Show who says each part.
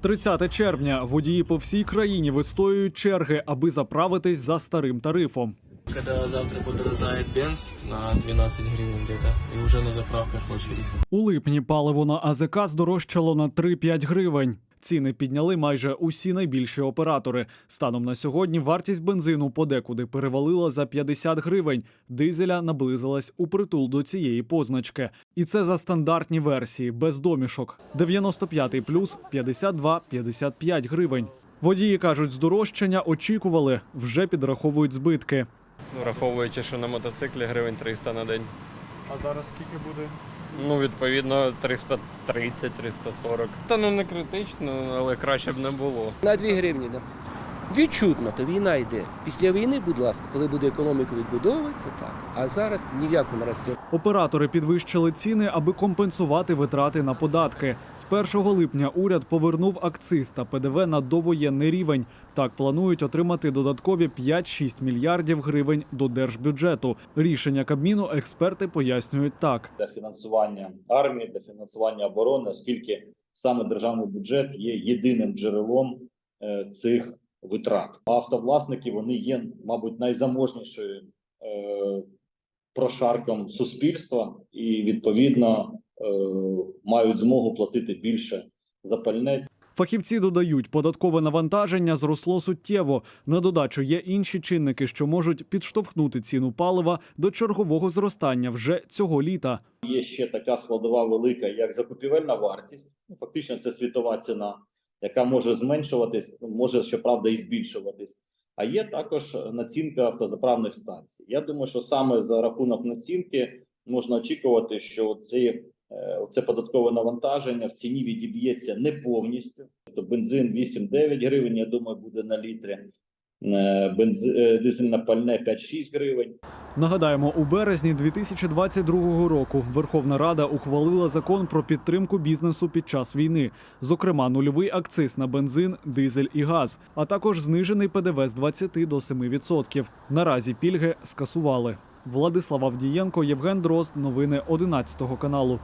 Speaker 1: 30 червня водії по всій країні вистоюють черги, аби заправитись за старим тарифом.
Speaker 2: Коли завтра подорожає бенз на 12 гривень десь, і вже на заправках очередь.
Speaker 1: У липні паливо на АЗК здорожчало на 3-5 гривень. Ціни підняли майже усі найбільші оператори. Станом на сьогодні вартість бензину подекуди перевалила за 50 гривень. Дизеля наблизилась у притул до цієї позначки. І це за стандартні версії, без домішок. 95 плюс 52-55 гривень. Водії кажуть, здорожчання очікували, вже підраховують збитки.
Speaker 3: Ну, враховуючи, що на мотоциклі гривень 300 на день.
Speaker 4: А зараз скільки буде?
Speaker 3: Ну, відповідно, 330, 340. Та ну не критично, але краще б не було.
Speaker 5: На 2 гривні, да. Відчутно, то війна йде. Після війни, будь ласка, коли буде економіка відбудовуватися, так. А зараз ні в якому разі.
Speaker 1: Оператори підвищили ціни, аби компенсувати витрати на податки. З 1 липня уряд повернув акциз та ПДВ на довоєнний рівень. Так планують отримати додаткові 5-6 мільярдів гривень до держбюджету. Рішення Кабміну експерти пояснюють так.
Speaker 6: для фінансування армії, для фінансування оборони, оскільки саме державний бюджет є єдиним джерелом е, цих витрат. Автовласники вони є, мабуть, найзаможнішою е, прошарком суспільства і відповідно е, мають змогу платити більше за пальне.
Speaker 1: Фахівці додають, податкове навантаження зросло суттєво. На додачу є інші чинники, що можуть підштовхнути ціну палива до чергового зростання вже цього літа.
Speaker 6: Є ще така складова велика, як закупівельна вартість. Ну, Фактично, це світова ціна, яка може зменшуватись, може щоправда і збільшуватись. А є також націнка автозаправних станцій. Я думаю, що саме за рахунок націнки можна очікувати, що ці, е, це податкове навантаження в ціні відіб'ється не повністю. Тобто бензин 8-9 гривень, я думаю, буде на літрі. Е, Бенз... е, Дизельне пальне 5-6 гривень.
Speaker 1: Нагадаємо, у березні 2022 року Верховна Рада ухвалила закон про підтримку бізнесу під час війни, зокрема, нульовий акциз на бензин, дизель і газ, а також знижений ПДВ з 20 до 7%. Наразі пільги скасували. Владислав Авдієнко, Євген Дрозд. Новини 11 каналу.